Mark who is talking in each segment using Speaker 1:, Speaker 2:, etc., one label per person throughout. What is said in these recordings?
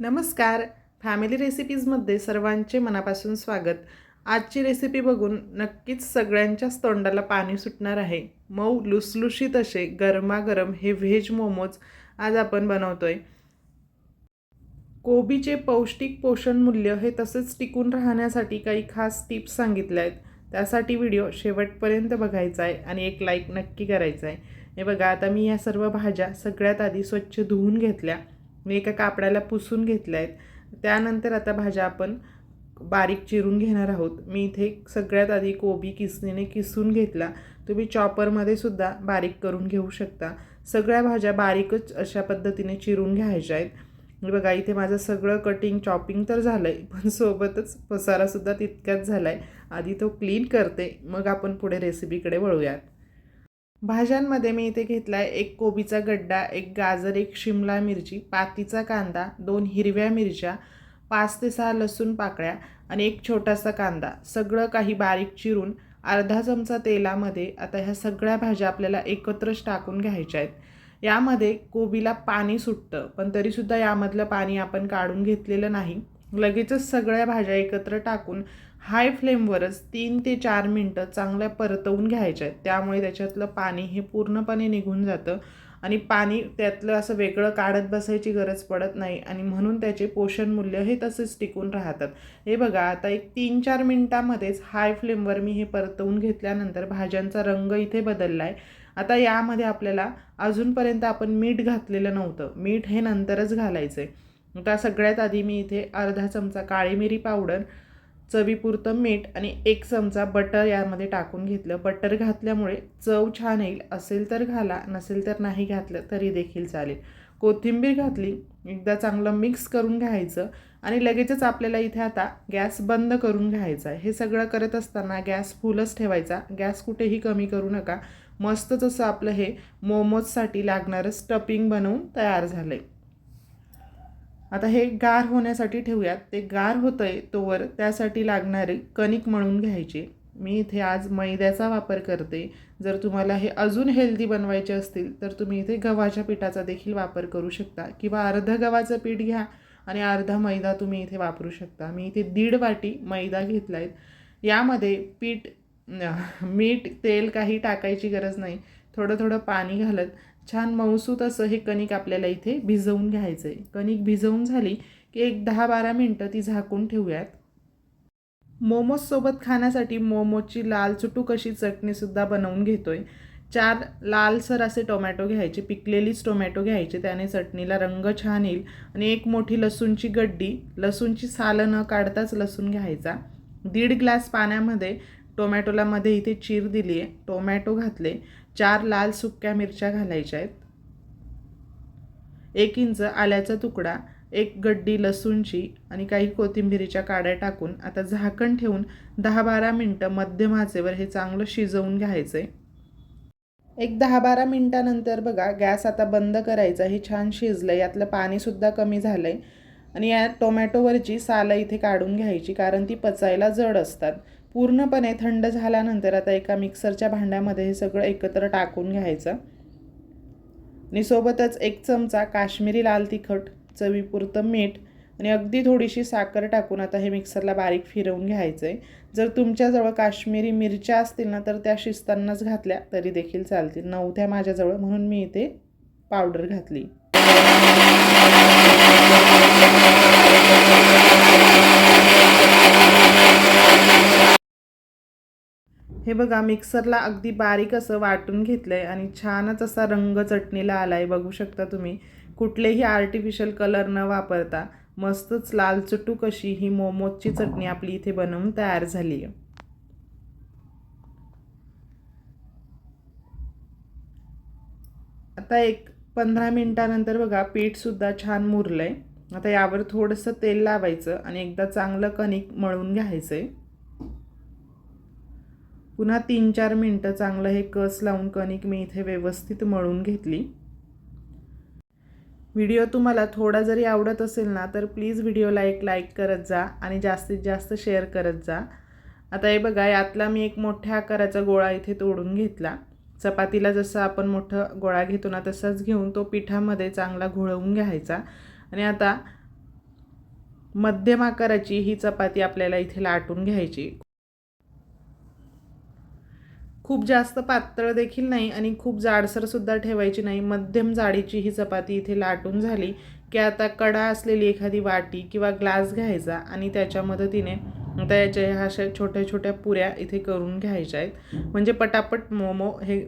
Speaker 1: नमस्कार. फॅमिली रेसिपीजमध्ये सर्वांचे मनापासून स्वागत. आजची रेसिपी बघून नक्कीच सगळ्यांच्याच तोंडाला पाणी सुटणार आहे. मऊ लुसलुशीत असे गरमागरम हे व्हेज मोमोज आज आपण बनवतोय. कोबीचे पौष्टिक पोषण मूल्य हे तसेच टिकून राहण्यासाठी काही खास टिप्स सांगितल्या आहेत. त्यासाठी व्हिडिओ शेवटपर्यंत बघायचा आहे आणि एक लाईक नक्की करायचा आहे हे बघा आता मी या सर्व भाज्या सगळ्यात आधी स्वच्छ धुवून घेतल्या. मी एका कापडाला पुसून घेतल्या. आहेत त्यानंतर आता भाज्या आपण बारीक चिरून घेणार आहोत. मी इथे सगळ्यात आधी कोबी किसणीने किसून घेतला. तुम्ही चॉपरमध्ये सुद्धा बारीक करून घेऊ शकता. सगळ्या भाज्या बारीकच अशा पद्धतीने चिरून घ्यायच्या आहेत. बघा इथे माझं सगळं कटिंग चॉपिंग तर झालं आहे पण सोबतच पसारासुद्धा तितक्याच झाला आहे आधी तो क्लीन करते मग आपण पुढे रेसिपीकडे वळूयात. भाज्यांमध्ये मी इथे घेतला आहे एक कोबीचा गड्डा एक गाजर एक शिमला मिरची पातीचा कांदा दोन हिरव्या मिरच्या पाच ते सहा लसूण पाकळ्या आणि एक छोटासा कांदा. सगळं काही बारीक चिरून अर्धा चमचा तेलामध्ये आता ह्या सगळ्या भाज्या आपल्याला एकत्रच टाकून घ्यायच्या आहेत. यामध्ये कोबीला पाणी सुटतं पण तरीसुद्धा यामधलं पाणी आपण काढून घेतलेलं नाही. लगेचच सगळ्या भाज्या एकत्र टाकून हाय फ्लेमवरच तीन ते चार मिनटं चांगल्या परतवून घ्यायच्या आहेत. त्यामुळे त्याच्यातलं पाणी हे पूर्णपणे निघून जातं आणि पाणी त्यातलं असं वेगळं काढत बसायची गरज पडत नाही आणि म्हणून त्याचे पोषण मूल्य हे तसेच टिकून राहतात. हे बघा आता एक तीन चार मिनटामध्येच हाय फ्लेमवर मी हे परतवून घेतल्यानंतर भाज्यांचा रंग इथे बदलला आहे आता यामध्ये आपल्याला अजूनपर्यंत आपण मीठ घातलेलं नव्हतं. मीठ हे नंतरच घालायचं आहे आता सगळ्यात आधी मी इथे अर्धा चमचा काळी मिरी पावडर चवीपुरतं मीठ आणि एक चमचा बटर यामध्ये टाकून घेतलं. बटर घातल्यामुळे चव छान येईल. असेल तर घाला नसेल तर नाही घातलं तरी देखील चालेल. कोथिंबीर घातली एकदा चांगलं मिक्स करून घ्यायचं आणि लगेचच आपल्याला इथे आता गॅस बंद करून घ्यायचा आहे. हे सगळं करत असताना गॅस फुलच ठेवायचा. गॅस कुठेही कमी करू नका. मस्त जसं आपलं हे मोमोजसाठी लागणारं स्टपिंग बनवून तयार झालं आहे आता हे गार होण्यासाठी ठेवूयात. ते गार होतं आहे तोवर त्यासाठी लागणारे कणिक मळून घ्यायचे. मी इथे आज मैद्याचा वापर करते. जर तुम्हाला हे अजून हेल्दी बनवायचे असतील तर तुम्ही इथे गव्हाच्या पिठाचा देखील वापर करू शकता किंवा अर्ध गव्हाचं पीठ घ्या आणि अर्धा मैदा तुम्ही इथे वापरू शकता. मी इथे दीड वाटी मैदा घेतला आहे यामध्ये पीठ मीठ तेल काही टाकायची गरज नाही. थोडं थोडं पाणी घालत छान मऊसूत असं हे कणिक आपल्याला इथे भिजवून घ्यायचं आहे कणिक भिजवून झाली की एक दहा बारा मिनटं ती झाकून ठेवूयात. मोमोजसोबत खाण्यासाठी मोमोजची लाल चुटूक अशी चटणीसुद्धा बनवून घेतो आहे चार लालसर असे टोमॅटो घ्यायचे पिकलेलीच टोमॅटो घ्यायचे त्याने चटणीला रंग छान येईल. आणि एक मोठी लसूणची गड्डी लसूणची सालं न काढताच लसूण घ्यायचा. दीड ग्लास पाण्यामध्ये टोमॅटोला मध्ये इथे चीर दिली आहे टोमॅटो घातले. चार लाल सुक्या मिरच्या घालायच्या आहेत. एक इंच आल्याचा तुकडा एक गड्डी लसूणची आणि काही कोथिंबिरीच्या काड्या टाकून आता झाकण ठेवून दहा बारा मिनटं मध्यम आचेवर हे चांगलं शिजवून घ्यायचं आहे एक दहा बारा मिनटानंतर बघा गॅस आता बंद करायचा हे छान शिजलं आहे यातलं पाणीसुद्धा कमी झालं आहे आणि या टोमॅटोवरची सालं इथे काढून घ्यायची कारण ती पचायला जड असतात. पूर्णपणे थंड झाल्यानंतर आता एका मिक्सरच्या भांड्यामध्ये हे सगळं एकत्र टाकून घ्यायचं. आणि सोबतच एक चमचा काश्मीरी लाल तिखट चवीपुरतं मीठ आणि अगदी थोडीशी साखर टाकून आता हे मिक्सरला बारीक फिरवून घ्यायचं आहे जर तुमच्याजवळ काश्मीरी मिरच्या असतील ना तर त्या शिजतानाच घातल्या तरी देखील चालतील. नव्हत्या माझ्याजवळ म्हणून मी इथे पावडर घातली. हे बघा मिक्सरला अगदी बारीक असं वाटून घेतलं आहे आणि छानच असा रंग चटणीला आला आहे बघू शकता तुम्ही कुठलेही आर्टिफिशियल कलर न वापरता मस्तच लाल चटूक अशी ही मोमोजची चटणी आपली इथे बनवून तयार झाली आहे. आता एक पंधरा मिनटानंतर बघा पीठसुद्धा छान मुरलं आहे आता यावर थोडंसं तेल लावायचं आणि एकदा चांगलं कणिक मळून घ्यायचं आहे पुन्हा तीन चार मिनटं चांगलं हे कस लावून कणिक मी इथे व्यवस्थित मळून घेतली. व्हिडिओ तुम्हाला थोडा जरी आवडत असेल ना तर प्लीज व्हिडिओला एक लाईक करत जा आणि जास्तीत जास्त शेअर करत जा. आता हे बघा यातला मी एक मोठ्या आकाराचा गोळा इथे तोडून घेतला. चपातीला जसं आपण मोठं गोळा घेतो ना तसाच घेऊन तो पिठामध्ये चांगला घोळवून घ्यायचा. आणि आता मध्यम आकाराची ही चपाती आपल्याला इथे लाटून घ्यायची. खूप जास्त पातळ देखील नाही आणि खूप जाडसरसुद्धा ठेवायची नाही. मध्यम जाडीची ही चपाती इथे लाटून झाली की आता कडा असलेली एखादी वाटी किंवा ग्लास घ्यायचा आणि त्याच्या मदतीने आता याच्या ह्या अशा छोट्या छोट्या पुऱ्या इथे करून घ्यायच्या आहेत. म्हणजे पटापट मोमो हे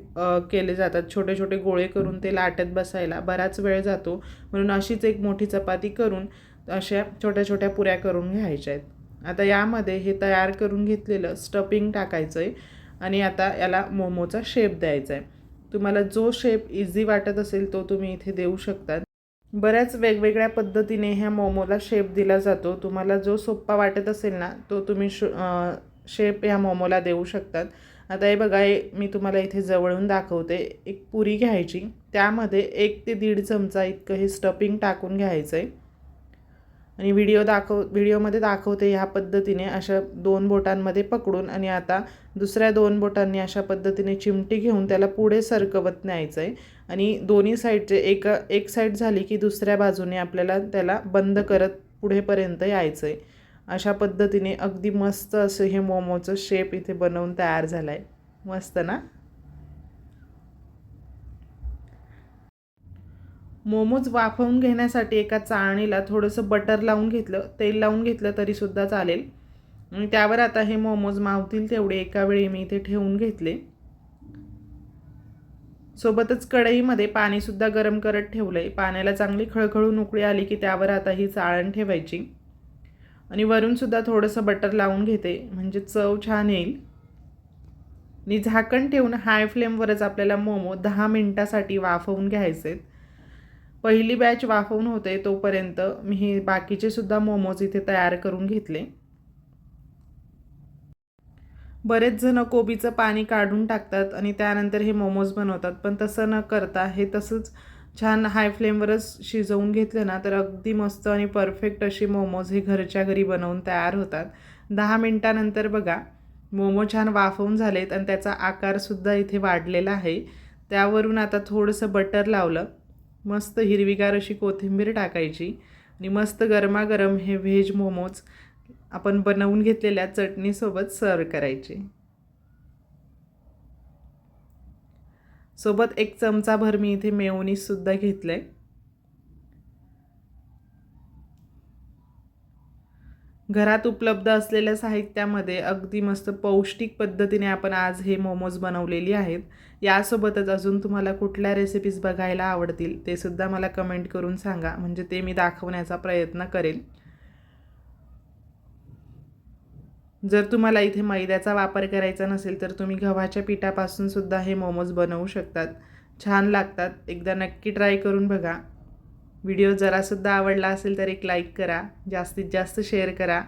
Speaker 1: केले जातात. छोटे छोटे गोळे करून ते लाटत बसायला बराच वेळ जातो. म्हणून अशीच एक मोठी चपाती करून अशा छोट्या छोट्या पुऱ्या करून घ्यायच्या आहेत. आता यामध्ये हे तयार करून घेतलेलं स्टफिंग टाकायचं आहे आणि आता याला मोमोचा शेप द्यायचा आहे तुम्हाला जो शेप इझी वाटत असेल तो तुम्ही इथे देऊ शकतात. बऱ्याच वेगवेगळ्या पद्धतीने ह्या मोमोला शेप दिला जातो. तुम्हाला जो सोप्पा वाटत असेल ना तो तुम्ही श शेप ह्या मोमोला देऊ शकतात. आता हे बघा हे मी तुम्हाला इथे जवळून दाखवते. एक पुरी घ्यायची. त्यामध्ये एक ते दीड चमचा इतकं हे स्टफिंग टाकून घ्यायचं आहे आणि व्हिडिओ दाखव व्हिडिओमध्ये दाखवते ह्या पद्धतीने अशा दोन बोटांमध्ये पकडून आणि आता दुसऱ्या दोन बोटांनी अशा पद्धतीने चिमटी घेऊन त्याला पुढे सरकवत न्यायचं आहे आणि दोन्ही साईडचे एक एक साईड झाली की दुसऱ्या बाजूने आपल्याला त्याला बंद करत पुढेपर्यंत यायचं आहे अशा पद्धतीने अगदी मस्त असं हे मोमोचं शेप इथे बनवून तयार झालं आहे मस्त ना? मोमोज वाफवून घेण्यासाठी एका चाळणीला थोडंसं बटर लावून घेतलं तेल लावून घेतलं तरीसुद्धा चालेल. आणि त्यावर आता हे मोमोज मावतील तेवढे एका वेळी मी इथे ठेवून घेतले. सोबतच कढईमध्ये पाणीसुद्धा गरम करत ठेवलं आहे पाण्याला चांगली खळखळून उकळी आली की त्यावर आता ही चाळण ठेवायची. आणि वरूनसुद्धा थोडंसं बटर लावून घेते म्हणजे चव छान येईल. आणि झाकण ठेवून हाय फ्लेमवरच आपल्याला मोमो दहा मिनटासाठी वाफवून घ्यायचे आहेत पहिली बॅच वाफवून होते तोपर्यंत मी हे बाकीचे सुद्धा मोमोज इथे तयार करून घेतले. बरेच जण कोबीचं पाणी काढून टाकतात आणि त्यानंतर हे मोमोज बनवतात. पण तसं न करता हे तसंच छान हाय फ्लेमवरच शिजवून घेतलं ना तर अगदी मस्त आणि परफेक्ट अशी मोमोज हे घरच्या घरी बनवून तयार होतात. दहा मिनटानंतर बघा मोमो छान वाफवून झालेत आणि त्याचा आकारसुद्धा इथे वाढलेला आहे. त्यावरून आता थोडंसं बटर लावलं. मस्त हिरवीगार अशी कोथिंबीर टाकायची आणि मस्त गरमागरम हे व्हेज मोमोज आपण बनवून घेतलेल्या चटणीसोबत सर्व करायचे. सोबत एक चमचाभर मी इथे मेयोनीजसुद्धा घेतलं आहे घरात उपलब्ध असलेल्या साहित्यामध्ये अगदी मस्त पौष्टिक पद्धतीने आपण आज हे मोमोज बनवलेली आहेत. यासोबतच अजून तुम्हाला कुठल्या रेसिपीज बघायला आवडतील ते सुद्धा मला कमेंट करून सांगा. म्हणजे ते मी दाखवण्याचा प्रयत्न करेल. जर तुम्हाला इथे मैद्याचा वापर करायचा नसेल तर तुम्ही गव्हाच्या पिठापासून सुद्धा हे मोमोज बनवू शकतात. छान लागतात. एकदा नक्की ट्राय करून बघा. व्हिडिओ जरासुद्धा आवडला असेल तर एक लाईक करा जास्तीत जास्त शेअर करा.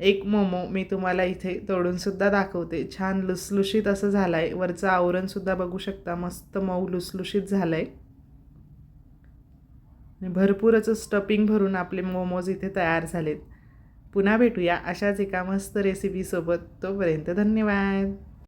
Speaker 1: एक मोमो मी तुम्हाला इथे तोडूनसुद्धा दाखवते. छान लुसलुशीत असं झालं आहे वरचं आवरणसुद्धा बघू शकता. मस्त मऊ लुसलुशीत झालं आहे भरपूर असं स्टपिंग भरून आपले मोमोज इथे तयार झालेत. पुन्हा भेटूया अशाच एका मस्त रेसिपीसोबत तोपर्यंत धन्यवाद.